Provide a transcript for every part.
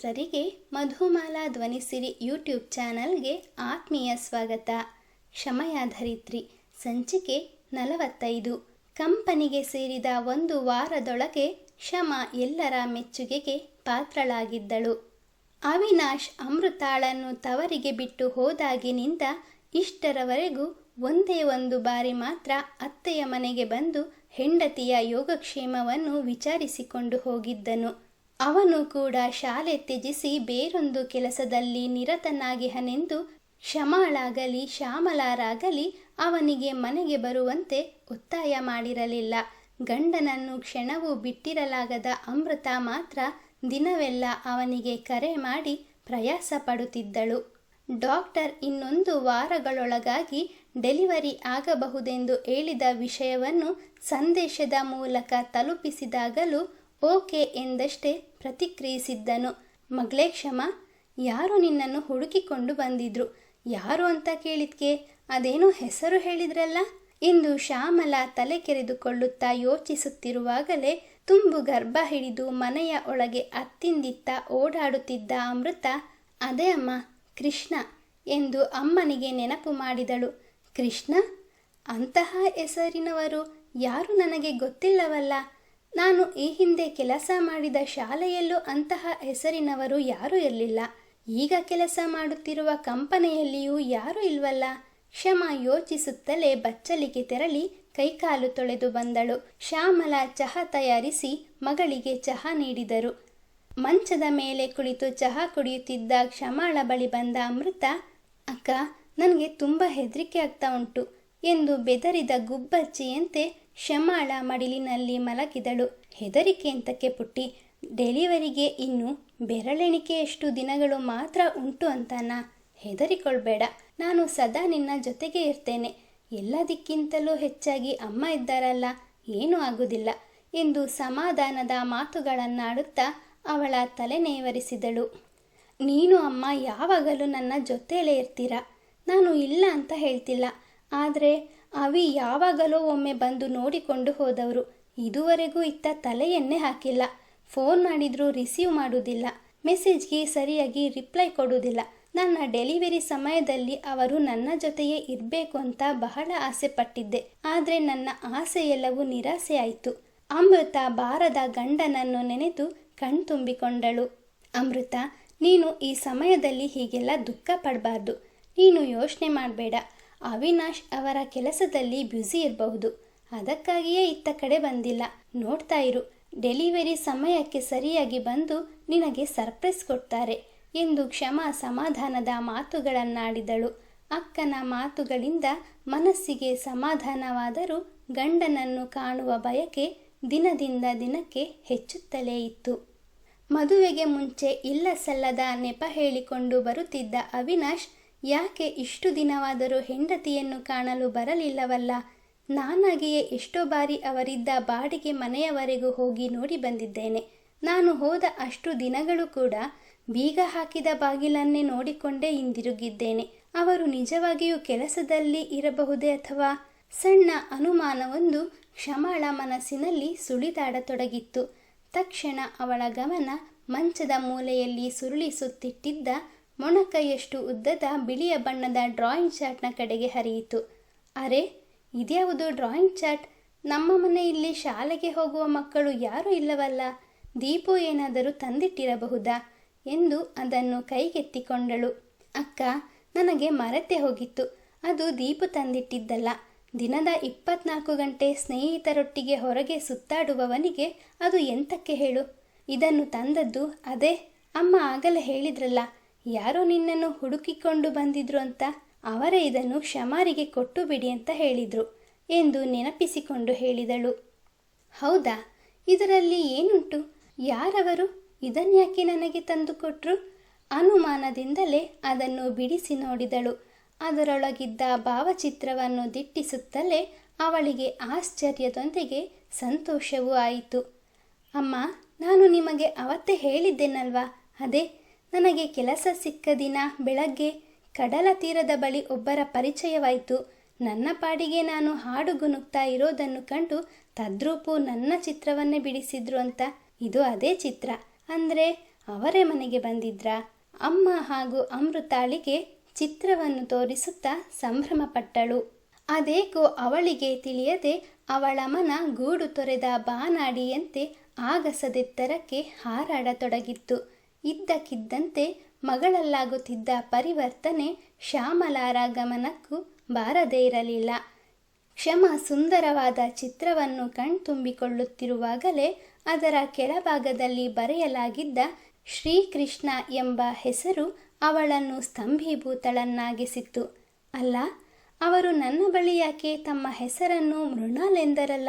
ಮಿತ್ರರಿಗೆ ಮಧುಮಾಲಾ ಧ್ವನಿಸಿರಿ ಯೂಟ್ಯೂಬ್ ಚಾನಲ್ಗೆ ಆತ್ಮೀಯ ಸ್ವಾಗತ. ಕ್ಷಮಯಾಧರಿತ್ರಿ. ಸಂಚಿಕೆ ನಲವತ್ತೈದು. ಕಂಪನಿಗೆ ಸೇರಿದ ಒಂದು ವಾರದೊಳಗೆ ಕ್ಷಮ ಎಲ್ಲರ ಮೆಚ್ಚುಗೆಗೆ ಪಾತ್ರಳಾಗಿದ್ದಳು. ಅವಿನಾಶ್ ಅಮೃತಾಳನ್ನು ತವರಿಗೆ ಬಿಟ್ಟು ಹೋದಾಗಿನಿಂದ ಇಷ್ಟರವರೆಗೂ ಒಂದೇ ಒಂದು ಬಾರಿ ಮಾತ್ರ ಅತ್ತೆಯ ಮನೆಗೆ ಬಂದು ಹೆಂಡತಿಯ ಯೋಗಕ್ಷೇಮವನ್ನು ವಿಚಾರಿಸಿಕೊಂಡು ಹೋಗಿದ್ದನು. ಅವನು ಕೂಡ ಶಾಲೆ ತ್ಯಜಿಸಿ ಬೇರೊಂದು ಕೆಲಸದಲ್ಲಿ ನಿರತನಾಗಿಹನೆಂದು ಕ್ಷಮಾಳಾಗಲಿ ಶ್ಯಾಮಲಾರಾಗಲಿ ಅವನಿಗೆ ಮನೆಗೆ ಬರುವಂತೆ ಒತ್ತಾಯ ಮಾಡಿರಲಿಲ್ಲ. ಗಂಡನನ್ನು ಕ್ಷಣವೂ ಬಿಟ್ಟಿರಲಾಗದ ಅಮೃತ ಮಾತ್ರ ದಿನವೆಲ್ಲ ಅವನಿಗೆ ಕರೆ ಮಾಡಿ ಪ್ರಯಾಸ ಪಡುತ್ತಿದ್ದಳು. ಡಾಕ್ಟರ್ ಇನ್ನೊಂದು ವಾರಗಳೊಳಗಾಗಿ ಡೆಲಿವರಿ ಆಗಬಹುದೆಂದು ಹೇಳಿದ ವಿಷಯವನ್ನು ಸಂದೇಶದ ಮೂಲಕ ತಲುಪಿಸಿದಾಗಲೂ ಓಕೆ ಎಂದಷ್ಟೇ ಪ್ರತಿಕ್ರಿಯಿಸಿದ್ದನು. ಮಗಳೇ ಕ್ಷಮ, ಯಾರು ನಿನ್ನನ್ನು ಹುಡುಕಿಕೊಂಡು ಬಂದಿದ್ರು? ಯಾರು ಅಂತ ಕೇಳಿದ್ಕೆ? ಅದೇನೋ ಹೆಸರು ಹೇಳಿದ್ರಲ್ಲ? ಎಂದು ಶ್ಯಾಮಲ ತಲೆ ಕೆರೆದುಕೊಳ್ಳುತ್ತಾ ಯೋಚಿಸುತ್ತಿರುವಾಗಲೇ ತುಂಬು ಗರ್ಭ ಹಿಡಿದು ಮನೆಯ ಒಳಗೆ ಅತ್ತಿಂದಿತ್ತ ಓಡಾಡುತ್ತಿದ್ದ ಅಮೃತ, ಅದೇ ಅಮ್ಮ, ಕೃಷ್ಣ ಎಂದು ಅಮ್ಮನಿಗೆ ನೆನಪು ಮಾಡಿದಳು. ಕೃಷ್ಣ? ಅಂತಹ ಹೆಸರಿನವರು ಯಾರು ನನಗೆ ಗೊತ್ತಿಲ್ಲವಲ್ಲ? ನಾನು ಈ ಹಿಂದೆ ಕೆಲಸ ಮಾಡಿದ ಶಾಲೆಯಲ್ಲೂ ಅಂತಹ ಹೆಸರಿನವರು ಯಾರೂ ಇರಲಿಲ್ಲ. ಈಗ ಕೆಲಸ ಮಾಡುತ್ತಿರುವ ಕಂಪನಿಯಲ್ಲಿಯೂ ಯಾರೂ ಇಲ್ವಲ್ಲ? ಕ್ಷಮ ಯೋಚಿಸುತ್ತಲೇ ಬಚ್ಚಲಿಗೆ ತೆರಳಿ ಕೈಕಾಲು ತೊಳೆದು ಬಂದಳು. ಶ್ಯಾಮಲ ಚಹಾ ತಯಾರಿಸಿ ಮಗಳಿಗೆ ಚಹಾ ನೀಡಿದರು. ಮಂಚದ ಮೇಲೆ ಕುಳಿತು ಚಹಾ ಕುಡಿಯುತ್ತಿದ್ದ ಕ್ಷಮಾಳ ಬಳಿ ಬಂದ ಅಮೃತ, ಅಕ್ಕ, ನನಗೆ ತುಂಬ ಹೆದರಿಕೆ ಆಗ್ತಾ ಉಂಟು. ಎಂದು ಬೆದರಿದ ಗುಬ್ಬಚ್ಚಿಯಂತೆ ಶಮಾಳ ಮಡಿಲಿನಲ್ಲಿ ಮಲಗಿದಳು. ಹೆದರಿಕೆ ಅಂತಕ್ಕೆ ಪುಟ್ಟಿ, ಡೆಲಿವರಿಗೆ ಇನ್ನು ಬೆರಳೆಣಿಕೆಯಷ್ಟು ದಿನಗಳು ಮಾತ್ರ ಉಂಟು ಅಂತಾನ? ಹೆದರಿಕೊಳ್ಬೇಡ. ನಾನು ಸದಾ ನಿನ್ನ ಜೊತೆಗೆ ಇರ್ತೇನೆ. ಎಲ್ಲದಕ್ಕಿಂತಲೂ ಹೆಚ್ಚಾಗಿ ಅಮ್ಮ ಇದ್ದಾರಲ್ಲ, ಏನೂ ಆಗುವುದಿಲ್ಲ ಎಂದು ಸಮಾಧಾನದ ಮಾತುಗಳನ್ನಾಡುತ್ತಾ ಅವಳ ತಲೆನೇವರಿಸಿದಳು ನೀನು ಅಮ್ಮ, ಯಾವಾಗಲೂ ನನ್ನ ಜೊತೆಯಲ್ಲೇ ಇರ್ತೀರಾ? ನಾನು ಇಲ್ಲ ಅಂತ ಹೇಳ್ತಿಲ್ಲ. ಆದರೆ ಅವಿ ಯಾವಾಗಲೋ ಒಮ್ಮೆ ಬಂದು ನೋಡಿಕೊಂಡು ಹೋದವರು. ಇದುವರೆಗೂ ಇತ್ತ ತಲೆಯನ್ನೇ ಹಾಕಿಲ್ಲ. ಫೋನ್ ಮಾಡಿದರೂ ರಿಸೀವ್ ಮಾಡುವುದಿಲ್ಲ. ಮೆಸೇಜ್ಗೆ ಸರಿಯಾಗಿ ರಿಪ್ಲೈ ಕೊಡುವುದಿಲ್ಲ. ನನ್ನ ಡೆಲಿವರಿ ಸಮಯದಲ್ಲಿ ಅವರು ನನ್ನ ಜೊತೆಯೇ ಇರಬೇಕು ಅಂತ ಬಹಳ ಆಸೆ ಪಟ್ಟಿದ್ದೆ ಆದರೆ ನನ್ನ ಆಸೆ ಎಲ್ಲವೂ ನಿರಾಸೆ ಆಯಿತು. ಅಮೃತ ಬಾರದ ಗಂಡನನ್ನು ನೆನೆದು ಕಣ್ತುಂಬಿಕೊಂಡಳು ಅಮೃತ, ನೀನು ಈ ಸಮಯದಲ್ಲಿ ಹೀಗೆಲ್ಲ ದುಃಖ ಪಡಬಾರ್ದು. ನೀನು ಯೋಚನೆ ಮಾಡಬೇಡ. ಅವಿನಾಶ್ ಅವರ ಕೆಲಸದಲ್ಲಿ ಬ್ಯುಸಿ ಇರಬಹುದು. ಅದಕ್ಕಾಗಿಯೇ ಇತ್ತ ಕಡೆ ಬಂದಿಲ್ಲ. ನೋಡ್ತಾ ಇರು. ಡೆಲಿವರಿ ಸಮಯಕ್ಕೆ ಸರಿಯಾಗಿ ಬಂದು ನಿನಗೆ ಸರ್ಪ್ರೈಸ್ ಕೊಡ್ತಾರೆ ಎಂದು ಕ್ಷಮ ಸಮಾಧಾನದ ಮಾತುಗಳನ್ನಾಡಿದಳು. ಅಕ್ಕನ ಮಾತುಗಳಿಂದ ಮನಸ್ಸಿಗೆ ಸಮಾಧಾನವಾದರೂ ಗಂಡನನ್ನು ಕಾಣುವ ಬಯಕೆ ದಿನದಿಂದ ದಿನಕ್ಕೆ ಹೆಚ್ಚುತ್ತಲೇ ಇತ್ತು. ಮದುವೆಗೆ ಮುಂಚೆ ಇಲ್ಲ ಸಲ್ಲದ ನೆಪ ಹೇಳಿಕೊಂಡು ಬರುತ್ತಿದ್ದ ಅವಿನಾಶ್ ಯಾಕೆ ಇಷ್ಟು ದಿನವಾದರೂ ಹೆಂಡತಿಯನ್ನು ಕಾಣಲು ಬರಲಿಲ್ಲವಲ್ಲ? ನಾನಾಗಿಯೇ ಎಷ್ಟೋ ಬಾರಿ ಅವರಿದ್ದ ಬಾಡಿಗೆ ಮನೆಯವರೆಗೂ ಹೋಗಿ ನೋಡಿ ಬಂದಿದ್ದೇನೆ. ನಾನು ಹೋದ ಅಷ್ಟು ದಿನಗಳು ಕೂಡ ಬೀಗ ಹಾಕಿದ ಬಾಗಿಲನ್ನೇ ನೋಡಿಕೊಂಡೇ ಹಿಂದಿರುಗಿದ್ದೇನೆ. ಅವರು ನಿಜವಾಗಿಯೂ ಕೆಲಸದಲ್ಲಿ ಇರಬಹುದೇ ಅಥವಾ? ಸಣ್ಣ ಅನುಮಾನವೊಂದು ಕ್ಷಮಾಳ ಮನಸ್ಸಿನಲ್ಲಿ ಸುಳಿದಾಡತೊಡಗಿತ್ತು. ತಕ್ಷಣ ಅವಳ ಗಮನ ಮಂಚದ ಮೂಲೆಯಲ್ಲಿ ಸುರುಳಿಸುತ್ತಿಟ್ಟಿದ್ದ ಮೊಣಕೈಯಷ್ಟು ಉದ್ದದ ಬಿಳಿಯ ಬಣ್ಣದ ಡ್ರಾಯಿಂಗ್ ಚಾರ್ಟ್ನ ಕಡೆಗೆ ಹರಿಯಿತು. ಅರೆ, ಇದ್ಯಾವುದು ಡ್ರಾಯಿಂಗ್ ಚಾರ್ಟ್? ನಮ್ಮ ಮನೆಯಲ್ಲಿ ಶಾಲೆಗೆ ಹೋಗುವ ಮಕ್ಕಳು ಯಾರೂ ಇಲ್ಲವಲ್ಲ? ದೀಪು ಏನಾದರೂ ತಂದಿಟ್ಟಿರಬಹುದಾ? ಎಂದು ಅದನ್ನು ಕೈಗೆತ್ತಿಕೊಂಡಳು. ಅಕ್ಕ, ನನಗೆ ಮರೆತೆ ಹೋಗಿತ್ತು. ಅದು ದೀಪು ತಂದಿಟ್ಟಿದ್ದಲ್ಲ. ದಿನದ ಇಪ್ಪತ್ನಾಲ್ಕು ಗಂಟೆ ಸ್ನೇಹಿತರೊಟ್ಟಿಗೆ ಹೊರಗೆ ಸುತ್ತಾಡುವವನಿಗೆ ಅದು ಎಂತಕ್ಕೆ ಹೇಳು? ಇದನ್ನು ತಂದದ್ದು ಅದೇ? ಅಮ್ಮ ಆಗಲೇ ಹೇಳಿದ್ರಲ್ಲ. ಯಾರೋ ನಿನ್ನನ್ನು ಹುಡುಕಿಕೊಂಡು ಬಂದಿದ್ರು ಅಂತ ಅವರೇ ಇದನ್ನು ಕ್ಷಮಾರಿಗೆ ಕೊಟ್ಟು ಬಿಡಿ ಅಂತ ಹೇಳಿದರು ಎಂದು ನೆನಪಿಸಿಕೊಂಡು ಹೇಳಿದಳು. ಹೌದಾ? ಇದರಲ್ಲಿ ಏನುಂಟು? ಯಾರವರು? ಇದನ್ಯಾಕೆ ನನಗೆ ತಂದುಕೊಟ್ರು ಅನುಮಾನದಿಂದಲೇ ಅದನ್ನು ಬಿಡಿಸಿ ನೋಡಿದಳು. ಅದರೊಳಗಿದ್ದ ಭಾವಚಿತ್ರವನ್ನು ದಿಟ್ಟಿಸುತ್ತಲೇ ಅವಳಿಗೆ ಆಶ್ಚರ್ಯದೊಂದಿಗೆ ಸಂತೋಷವೂ ಆಯಿತು. ಅಮ್ಮ, ನಾನು ನಿಮಗೆ ಅವತ್ತೇ ಹೇಳಿದ್ದೆನಲ್ವಾ? ಅದೇ ನನಗೆ ಕೆಲಸ ಸಿಕ್ಕ ದಿನ ಬೆಳಗ್ಗೆ ಕಡಲ ತೀರದ ಬಳಿ ಒಬ್ಬರ ಪರಿಚಯವಾಯಿತು. ನನ್ನ ಪಾಡಿಗೆ ನಾನು ಹಾಡುಗುನುಗ್ತಾ ಇರೋದನ್ನು ಕಂಡು ತದ್ರೂಪು ನನ್ನ ಚಿತ್ರವನ್ನೇ ಬಿಡಿಸಿದ್ರು ಅಂತ. ಇದು ಅದೇ ಚಿತ್ರ. ಅಂದರೆ ಅವರೇ ಮನೆಗೆ ಬಂದಿದ್ರಾ. ಅಮ್ಮ ಹಾಗೂ ಅಮೃತಾಳಿಗೆ ಚಿತ್ರವನ್ನು ತೋರಿಸುತ್ತಾ ಸಂಭ್ರಮಪಟ್ಟಳು. ಅದೇಕೋ ಅವಳಿಗೆ ತಿಳಿಯದೆ ಅವಳ ಮನ ಗೂಡು ತೊರೆದ ಬಾನಾಡಿಯಂತೆ ಆಗಸದೆತ್ತರಕ್ಕೆ ಹಾರಾಡತೊಡಗಿತ್ತು. ಇದ್ದಕ್ಕಿದ್ದಂತೆ ಮಗಳಲ್ಲಾಗುತ್ತಿದ್ದ ಪರಿವರ್ತನೆ ಶ್ಯಾಮಲಾರ ಗಮನಕ್ಕೂ ಬಾರದೇ ಇರಲಿಲ್ಲ. ಕ್ಷಮ ಸುಂದರವಾದ ಚಿತ್ರವನ್ನು ಕಣ್ತುಂಬಿಕೊಳ್ಳುತ್ತಿರುವಾಗಲೇ ಅದರ ಕೆಳಭಾಗದಲ್ಲಿ ಬರೆಯಲಾಗಿದ್ದ ಶ್ರೀಕೃಷ್ಣ ಎಂಬ ಹೆಸರು ಅವಳನ್ನು ಸ್ತಂಭೀಭೂತಳನ್ನಾಗಿಸಿತ್ತು. ಅಲ್ಲ, ಅವರು ನನ್ನ ಬಳಿ ಯಾಕೆ ತಮ್ಮ ಹೆಸರನ್ನು ಮೃಣಾಲೆಂದರಲ್ಲ?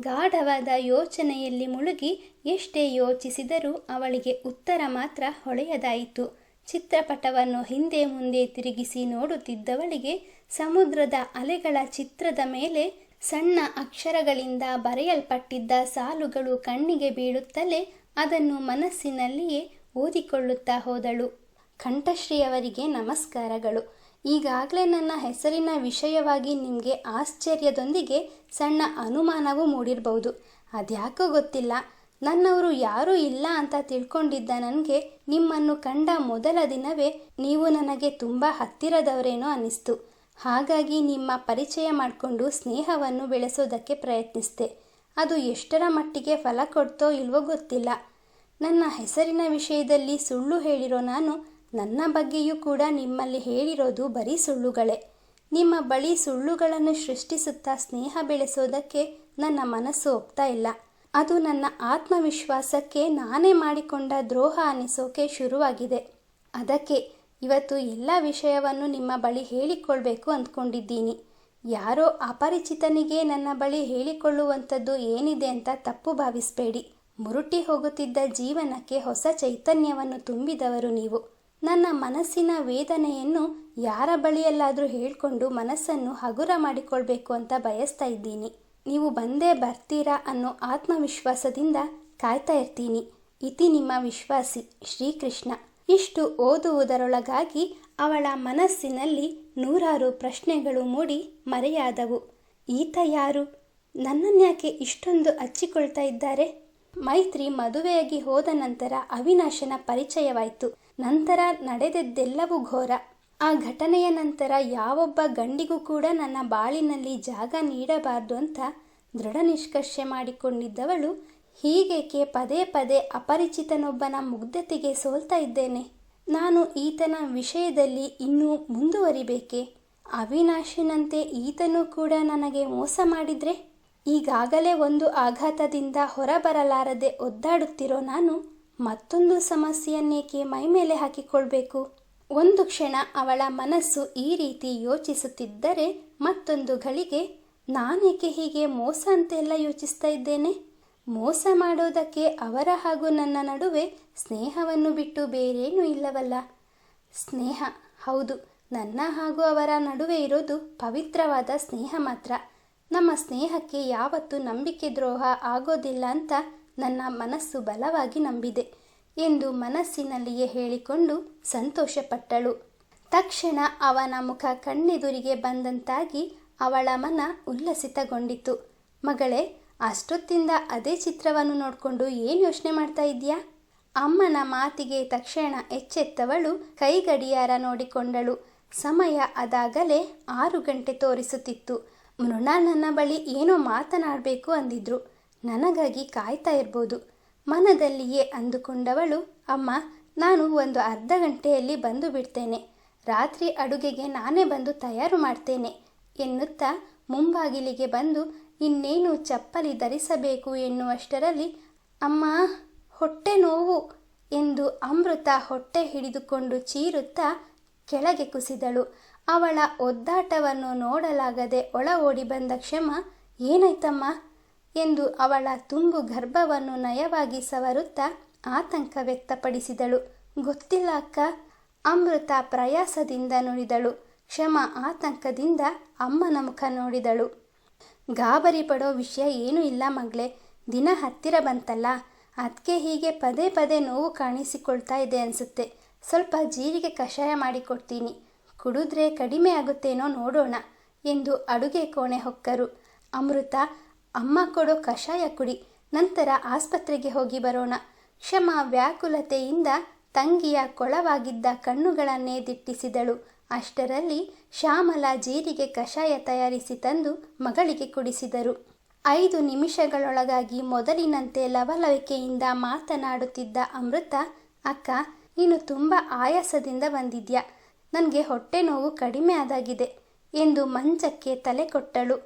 ಗಾಢವಾದ ಯೋಚನೆಯಲ್ಲಿ ಮುಳುಗಿ ಎಷ್ಟೇ ಯೋಚಿಸಿದರೂ ಅವಳಿಗೆ ಉತ್ತರ ಮಾತ್ರ ಹೊಳೆಯದಾಯಿತು. ಚಿತ್ರಪಟವನ್ನು ಹಿಂದೆ ಮುಂದೆ ತಿರುಗಿಸಿ ನೋಡುತ್ತಿದ್ದವಳಿಗೆ ಸಮುದ್ರದ ಅಲೆಗಳ ಚಿತ್ರದ ಮೇಲೆ ಸಣ್ಣ ಅಕ್ಷರಗಳಿಂದ ಬರೆಯಲ್ಪಟ್ಟಿದ್ದ ಸಾಲುಗಳು ಕಣ್ಣಿಗೆ ಬೀಳುತ್ತಲೇ ಅದನ್ನು ಮನಸ್ಸಿನಲ್ಲಿಯೇ ಓದಿಕೊಳ್ಳುತ್ತಾ ಹೋದಳು. ಕಂಠಶ್ರೀಯವರಿಗೆ ನಮಸ್ಕಾರಗಳು. ಈಗಾಗಲೇ ನನ್ನ ಹೆಸರಿನ ವಿಷಯವಾಗಿ ನಿಮಗೆ ಆಶ್ಚರ್ಯದೊಂದಿಗೆ ಸಣ್ಣ ಅನುಮಾನವೂ ಮೂಡಿರಬಹುದು ಅದ್ಯಾಕೋ ಗೊತ್ತಿಲ್ಲ. ನನ್ನವರು ಯಾರೂ ಇಲ್ಲ ಅಂತ ತಿಳ್ಕೊಂಡಿದ್ದ ನನಗೆ ನಿಮ್ಮನ್ನು ಕಂಡ ಮೊದಲ ದಿನವೇ ನೀವು ನನಗೆ ತುಂಬ ಹತ್ತಿರದವರೇನೋ ಅನ್ನಿಸ್ತು. ಹಾಗಾಗಿ ನಿಮ್ಮ ಪರಿಚಯ ಮಾಡಿಕೊಂಡು ಸ್ನೇಹವನ್ನು ಬೆಳೆಸೋದಕ್ಕೆ ಪ್ರಯತ್ನಿಸಿದೆ. ಅದು ಎಷ್ಟರ ಮಟ್ಟಿಗೆ ಫಲ ಕೊಡ್ತೋ ಇಲ್ವೋ ಗೊತ್ತಿಲ್ಲ. ನನ್ನ ಹೆಸರಿನ ವಿಷಯದಲ್ಲಿ ಸುಳ್ಳು ಹೇಳಿರೋ ನಾನು ನನ್ನ ಬಗ್ಗೆಯೂ ಕೂಡ ನಿಮ್ಮಲ್ಲಿ ಹೇಳಿರೋದು ಬರೀ ಸುಳ್ಳುಗಳೇ. ನಿಮ್ಮ ಬಳಿ ಸುಳ್ಳುಗಳನ್ನು ಸೃಷ್ಟಿಸುತ್ತಾ ಸ್ನೇಹ ಬೆಳೆಸೋದಕ್ಕೆ ನನ್ನ ಮನಸ್ಸು ಒಪ್ತಾ ಇಲ್ಲ. ಅದು ನನ್ನ ಆತ್ಮವಿಶ್ವಾಸಕ್ಕೆ ನಾನೇ ಮಾಡಿಕೊಂಡ ದ್ರೋಹ ಅನ್ನಿಸೋಕೆ ಶುರುವಾಗಿದೆ. ಅದಕ್ಕೆ ಇವತ್ತು ಎಲ್ಲ ವಿಷಯವನ್ನು ನಿಮ್ಮ ಬಳಿ ಹೇಳಿಕೊಳ್ಬೇಕು ಅಂದ್ಕೊಂಡಿದ್ದೀನಿ. ಯಾರೋ ಅಪರಿಚಿತನಿಗೆ ನನ್ನ ಬಳಿ ಹೇಳಿಕೊಳ್ಳುವಂಥದ್ದು ಏನಿದೆ ಅಂತ ತಪ್ಪು ಭಾವಿಸಬೇಡಿ. ಮುರುಟಿ ಹೋಗುತ್ತಿದ್ದ ಜೀವನಕ್ಕೆ ಹೊಸ ಚೈತನ್ಯವನ್ನು ತುಂಬಿದವರು ನೀವು. ನನ್ನ ಮನಸ್ಸಿನ ವೇದನೆಯನ್ನು ಯಾರ ಬಳಿಯಲ್ಲಾದರೂ ಹೇಳಿಕೊಂಡು ಮನಸ್ಸನ್ನು ಹಗುರ ಮಾಡಿಕೊಳ್ಬೇಕು ಅಂತ ಬಯಸ್ತಾ ಇದ್ದೀನಿ. ನೀವು ಬಂದೇ ಬರ್ತೀರಾ ಅನ್ನೋ ಆತ್ಮವಿಶ್ವಾಸದಿಂದ ಕಾಯ್ತಾ ಇರ್ತೀನಿ. ಇತಿ ನಿಮ್ಮ ವಿಶ್ವಾಸಿ, ಶ್ರೀಕೃಷ್ಣ. ಇಷ್ಟು ಓದುವುದರೊಳಗಾಗಿ ಅವಳ ಮನಸ್ಸಿನಲ್ಲಿ ನೂರಾರು ಪ್ರಶ್ನೆಗಳು ಮೂಡಿ ಮರೆಯಾದವು. ಈತ ಯಾರು? ನನ್ನನ್ಯಾಕೆ ಇಷ್ಟೊಂದು ಹಚ್ಚಿಕೊಳ್ತಾ ಇದ್ದಾರೆ? ಮೈತ್ರಿ ಮದುವೆಯಾಗಿ ಹೋದ ನಂತರ ಅವಿನಾಶನ ಪರಿಚಯವಾಯಿತು. ನಂತರ ನಡೆದದ್ದೆಲ್ಲವೂ ಘೋರ. ಆ ಘಟನೆಯ ನಂತರ ಯಾವೊಬ್ಬ ಗಂಡಿಗೂ ಕೂಡ ನನ್ನ ಬಾಳಿನಲ್ಲಿ ಜಾಗ ನೀಡಬಾರ್ದು ಅಂತ ದೃಢ ನಿಷ್ಕರ್ಷೆ ಮಾಡಿಕೊಂಡಿದ್ದವಳು ಹೀಗೇಕೆ ಪದೇ ಪದೇ ಅಪರಿಚಿತನೊಬ್ಬನ ಮುಗ್ಧತೆಗೆ ಸೋಲ್ತಾ ಇದ್ದೇನೆ? ನಾನು ಈತನ ವಿಷಯದಲ್ಲಿ ಇನ್ನೂ ಮುಂದುವರಿಬೇಕೆ? ಅವಿನಾಶಿನಂತೆ ಈತನೂ ಕೂಡ ನನಗೆ ಮೋಸ ಮಾಡಿದ್ರೆ? ಈಗಾಗಲೇ ಒಂದು ಆಘಾತದಿಂದ ಹೊರಬರಲಾರದೆ ಒದ್ದಾಡುತ್ತಿರೋ ನಾನು ಮತ್ತೊಂದು ಸಮಸ್ಯೆಯನ್ನೇಕೆ ಮೈಮೇಲೆ ಹಾಕಿಕೊಳ್ಬೇಕು? ಒಂದು ಕ್ಷಣ ಅವಳ ಮನಸ್ಸು ಈ ರೀತಿ ಯೋಚಿಸುತ್ತಿದ್ದರೆ ಮತ್ತೊಂದು ಗಳಿಗೆ ನಾನೇಕೆ ಹೀಗೆ ಮೋಸ ಅಂತೆಲ್ಲ ಯೋಚಿಸ್ತಾ ಇದ್ದೇನೆ? ಮೋಸ ಮಾಡೋದಕ್ಕೆ ಅವರ ಹಾಗೂ ನನ್ನ ನಡುವೆ ಸ್ನೇಹವನ್ನು ಬಿಟ್ಟು ಬೇರೇನೂ ಇಲ್ಲವಲ್ಲ. ಸ್ನೇಹ, ಹೌದು, ನನ್ನ ಹಾಗೂ ಅವರ ನಡುವೆ ಇರೋದು ಪವಿತ್ರವಾದ ಸ್ನೇಹ ಮಾತ್ರ. ನಮ್ಮ ಸ್ನೇಹಕ್ಕೆ ಯಾವತ್ತೂ ನಂಬಿಕೆ ದ್ರೋಹ ಆಗೋದಿಲ್ಲ ಅಂತ ನನ್ನ ಮನಸ್ಸು ಬಲವಾಗಿ ನಂಬಿದೆ ಎಂದು ಮನಸ್ಸಿನಲ್ಲಿಯೇ ಹೇಳಿಕೊಂಡು ಸಂತೋಷಪಟ್ಟಳು. ತಕ್ಷಣ ಅವನ ಮುಖ ಕಣ್ಣೆದುರಿಗೆ ಬಂದಂತಾಗಿ ಅವಳ ಮನ ಉಲ್ಲಸಿತಗೊಂಡಿತು. ಮಗಳೇ, ಅಷ್ಟೊತ್ತಿಂದ ಅದೇ ಚಿತ್ರವನ್ನು ನೋಡಿಕೊಂಡು ಏನು ಯೋಚನೆ ಮಾಡ್ತಾ ಇದೆಯಾ ಅಮ್ಮನ ಮಾತಿಗೆ ತಕ್ಷಣ ಎಚ್ಚೆತ್ತವಳು ಕೈಗಡಿಯಾರ ನೋಡಿಕೊಂಡಳು. ಸಮಯ ಅದಾಗಲೇ ಆರು ಗಂಟೆ ತೋರಿಸುತ್ತಿತ್ತು. ಮೃಣಾಲ್ ನನ್ನ ಬಳಿ ಏನೋ ಮಾತನಾಡಬೇಕು ಅಂದಿದ್ರು. ನನಗಾಗಿ ಕಾಯ್ತಾ ಇರ್ಬೋದು. ಮನದಲ್ಲಿಯೇ ಅಂದುಕೊಂಡವಳು, ಅಮ್ಮ, ನಾನು ಒಂದು ಅರ್ಧ ಗಂಟೆಯಲ್ಲಿ ಬಂದು ಬಿಡ್ತೇನೆ. ರಾತ್ರಿ ಅಡುಗೆಗೆ ನಾನೇ ಬಂದು ತಯಾರು ಮಾಡ್ತೇನೆ, ಎನ್ನುತ್ತಾ ಮುಂಬಾಗಿಲಿಗೆ ಬಂದು ಇನ್ನೇನು ಚಪ್ಪಲಿ ಧರಿಸಬೇಕು ಎನ್ನುವಷ್ಟರಲ್ಲಿ, ಅಮ್ಮ, ಹೊಟ್ಟೆ ನೋವು, ಎಂದು ಅಮೃತ ಹೊಟ್ಟೆ ಹಿಡಿದುಕೊಂಡು ಚೀರುತ್ತಾ ಕೆಳಗೆ ಕುಸಿದಳು. ಅವಳ ಒದ್ದಾಟವನ್ನು ನೋಡಲಾಗದೆ ಒಳ ಓಡಿ ಬಂದ ಕ್ಷಮ, ಏನಾಯ್ತಮ್ಮ? ಎಂದು ಅವಳ ತುಂಬು ಗರ್ಭವನ್ನು ನಯವಾಗಿ ಸವರುತ್ತಾ ಆತಂಕ ವ್ಯಕ್ತಪಡಿಸಿದಳು. ಗೊತ್ತಿಲ್ಲ ಅಕ್ಕ. ಅಮೃತ ಪ್ರಯಾಸದಿಂದ ನುಡಿದಳು. ಕ್ಷಮ ಆತಂಕದಿಂದ ಅಮ್ಮನ ಮುಖ ನೋಡಿದಳು. ಗಾಬರಿ ಪಡೋ ವಿಷಯ ಏನೂ ಇಲ್ಲ ಮಗಳೇ. ದಿನ ಹತ್ತಿರ ಬಂತಲ್ಲ. ಅದಕ್ಕೆ ಹೀಗೆ ಪದೇ ಪದೇ ನೋವು ಕಾಣಿಸಿಕೊಳ್ತಾ ಇದೆ ಅನಿಸುತ್ತೆ. ಸ್ವಲ್ಪ ಜೀರಿಗೆ ಕಷಾಯ ಮಾಡಿಕೊಡ್ತೀನಿ. ಕುಡಿದ್ರೆ ಕಡಿಮೆ ಆಗುತ್ತೇನೋ ನೋಡೋಣ ಎಂದು ಅಡುಗೆ ಕೋಣೆ ಹೊಕ್ಕರು. ಅಮೃತ, ಅಮ್ಮ ಕೊಡೋ ಕಷಾಯ ಕುಡಿ, ನಂತರ ಆಸ್ಪತ್ರೆಗೆ ಹೋಗಿ ಬರೋಣ. ಕ್ಷಮ ವ್ಯಾಕುಲತೆಯಿಂದ ತಂಗಿಯ ಕೊಳವಾಗಿದ್ದ ಕಣ್ಣುಗಳನ್ನೇ ದಿಟ್ಟಿಸಿದಳು. ಅಷ್ಟರಲ್ಲಿ ಶ್ಯಾಮಲ ಜೀರಿಗೆ ಕಷಾಯ ತಯಾರಿಸಿ ತಂದು ಮಗಳಿಗೆ ಕುಡಿಸಿದರು. ಐದು ನಿಮಿಷಗಳೊಳಗಾಗಿ ಮೊದಲಿನಂತೆ ಲವಲವಿಕೆಯಿಂದ ಮಾತನಾಡುತ್ತಿದ್ದ ಅಮೃತ, ಅಕ್ಕ, ನೀನು ತುಂಬ ಆಯಾಸದಿಂದ ಬಂದಿದ್ಯಾ? ನನಗೆ ಹೊಟ್ಟೆ ನೋವು ಕಡಿಮೆ ಆದಾಗಿದೆ ಎಂದು ಮಂಚಕ್ಕೆ ತಲೆ ಕೊಟ್ಟಳು.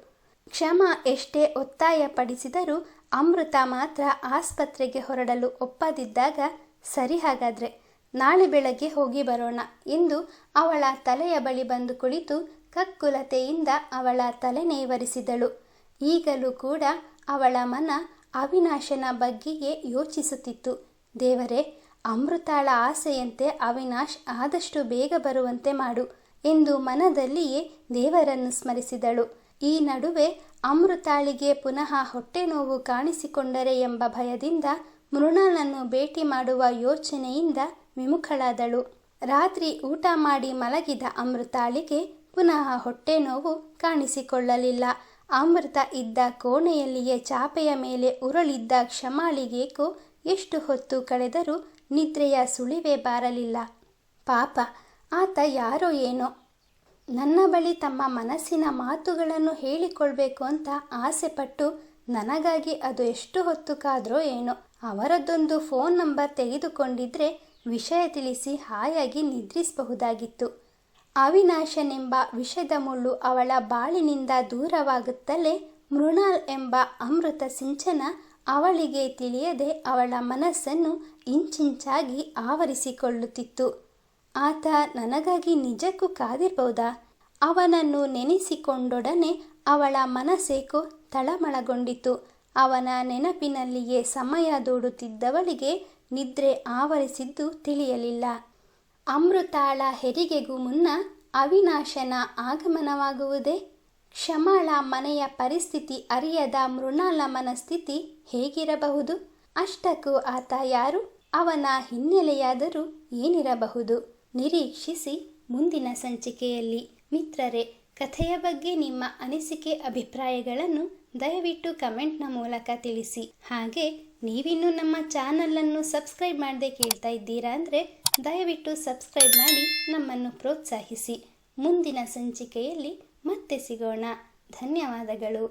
ಕ್ಷಮ ಎಷ್ಟೇ ಒತ್ತಾಯ ಪಡಿಸಿದರೂ ಅಮೃತ ಮಾತ್ರ ಆಸ್ಪತ್ರೆಗೆ ಹೊರಡಲು ಒಪ್ಪದಿದ್ದಾಗ ಸರಿ ಹಾಗಾದ್ರೆ ನಾಳೆ ಬೆಳಗ್ಗೆ ಹೋಗಿ ಬರೋಣ ಎಂದು ಅವಳ ತಲೆಯ ಬಳಿ ಬಂದು ಕುಳಿತು ಕಕ್ಕುಲತೆಯಿಂದ ಅವಳ ತಲೆ ನೇವರಿಸಿದಳು. ಈಗಲೂ ಕೂಡ ಅವಳ ಮನ ಅವಿನಾಶನ ಬಗ್ಗೆಯೇ ಯೋಚಿಸುತ್ತಿತ್ತು. ದೇವರೇ ಅಮೃತಾಳ ಆಸೆಯಂತೆ ಅವಿನಾಶ್ ಆದಷ್ಟು ಬೇಗ ಬರುವಂತೆ ಮಾಡು ಎಂದು ಮನದಲ್ಲಿಯೇ ದೇವರನ್ನು ಸ್ಮರಿಸಿದಳು. ಈ ನಡುವೆ ಅಮೃತಾಳಿಗೆ ಪುನಃ ಹೊಟ್ಟೆ ನೋವು ಕಾಣಿಸಿಕೊಂಡರೆ ಎಂಬ ಭಯದಿಂದ ಮೃಣಾಲನ್ನು ಭೇಟಿ ಮಾಡುವ ಯೋಚನೆಯಿಂದ ವಿಮುಖಳಾದಳು. ರಾತ್ರಿ ಊಟ ಮಾಡಿ ಮಲಗಿದ ಅಮೃತಾಳಿಗೆ ಪುನಃ ಹೊಟ್ಟೆ ನೋವು ಕಾಣಿಸಿಕೊಳ್ಳಲಿಲ್ಲ. ಅಮೃತ ಇದ್ದ ಕೋಣೆಯಲ್ಲಿಯೇ ಚಾಪೆಯ ಮೇಲೆ ಉರುಳಿದ್ದ ಕ್ಷಮಾಳಿಗೇಕು ಎಷ್ಟು ಹೊತ್ತು ಕಳೆದರೂ ನಿದ್ರೆಯ ಸುಳಿವೇ ಬಾರಲಿಲ್ಲ. ಪಾಪ, ಆತ ಯಾರೋ ಏನೋ. ನನ್ನ ಬಳಿ ತಮ್ಮ ಮನಸ್ಸಿನ ಮಾತುಗಳನ್ನು ಹೇಳಿಕೊಳ್ಬೇಕು ಅಂತ ಆಸೆಪಟ್ಟು ನನಗಾಗಿ ಅದು ಎಷ್ಟು ಹೊತ್ತು ಕಾದ್ರೋ ಏನೋ. ಅವರದ್ದೊಂದು ಫೋನ್ ನಂಬರ್ ತೆಗೆದುಕೊಂಡಿದ್ರೆ ವಿಷಯ ತಿಳಿಸಿ ಹಾಯಾಗಿ ನಿದ್ರಿಸಬಹುದಾಗಿತ್ತು. ಅವಿನಾಶನೆಂಬ ವಿಷದ ಮುಳ್ಳು ಅವಳ ಬಾಳಿನಿಂದ ದೂರವಾಗುತ್ತಲೇ ಮೃಣಾಲ್ ಎಂಬ ಅಮೃತ ಸಿಂಚನ ಅವಳಿಗೆ ತಿಳಿಯದೆ ಅವಳ ಮನಸ್ಸನ್ನು ಇಂಚಿಂಚಾಗಿ ಆವರಿಸಿಕೊಳ್ಳುತ್ತಿತ್ತು. ಆತ, ನನಗಾಗಿ ನಿಜಕ್ಕೂ ಕಾದಿರಬಹುದಾ ಅವನನ್ನು ನೆನೆಸಿಕೊಂಡೊಡನೆ ಅವಳ ಮನಸ್ಸೇಕೋ ತಳಮಳಗೊಂಡಿತು. ಅವನ ನೆನಪಿನಲ್ಲಿಯೇ ಸಮಯ ದೂಡುತ್ತಿದ್ದವಳಿಗೆ ನಿದ್ರೆ ಆವರಿಸಿದ್ದು ತಿಳಿಯಲಿಲ್ಲ. ಅಮೃತಾಳ ಹೆರಿಗೆಗೂ ಮುನ್ನ ಅವಿನಾಶನ ಆಗಮನವಾಗುವುದೇ? ಕ್ಷಮಾಳ ಮನೆಯ ಪರಿಸ್ಥಿತಿ ಅರಿಯದ ಮೃಣಾಲ ಮನಸ್ಥಿತಿ ಹೇಗಿರಬಹುದು? ಅಷ್ಟಕ್ಕೂ ಆತ ಯಾರು? ಅವನ ಹಿನ್ನೆಲೆಯಾದರೂ ಏನಿರಬಹುದು? ನಿರೀಕ್ಷಿಸಿ ಮುಂದಿನ ಸಂಚಿಕೆಯಲ್ಲಿ. ಮಿತ್ರರೇ, ಕಥೆಯ ಬಗ್ಗೆ ನಿಮ್ಮ ಅನಿಸಿಕೆ ಅಭಿಪ್ರಾಯಗಳನ್ನು ದಯವಿಟ್ಟು ಕಮೆಂಟ್ನ ಮೂಲಕ ತಿಳಿಸಿ. ಹಾಗೆ ನೀವಿನ್ನೂ ನಮ್ಮ ಚಾನಲನ್ನು ಸಬ್ಸ್ಕ್ರೈಬ್ ಮಾಡದೆ ಕೇಳ್ತಾ ಇದ್ದೀರಾ ಅಂದರೆ ದಯವಿಟ್ಟು ಸಬ್ಸ್ಕ್ರೈಬ್ ಮಾಡಿ ನಮ್ಮನ್ನು ಪ್ರೋತ್ಸಾಹಿಸಿ. ಮುಂದಿನ ಸಂಚಿಕೆಯಲ್ಲಿ ಮತ್ತೆ ಸಿಗೋಣ. ಧನ್ಯವಾದಗಳು.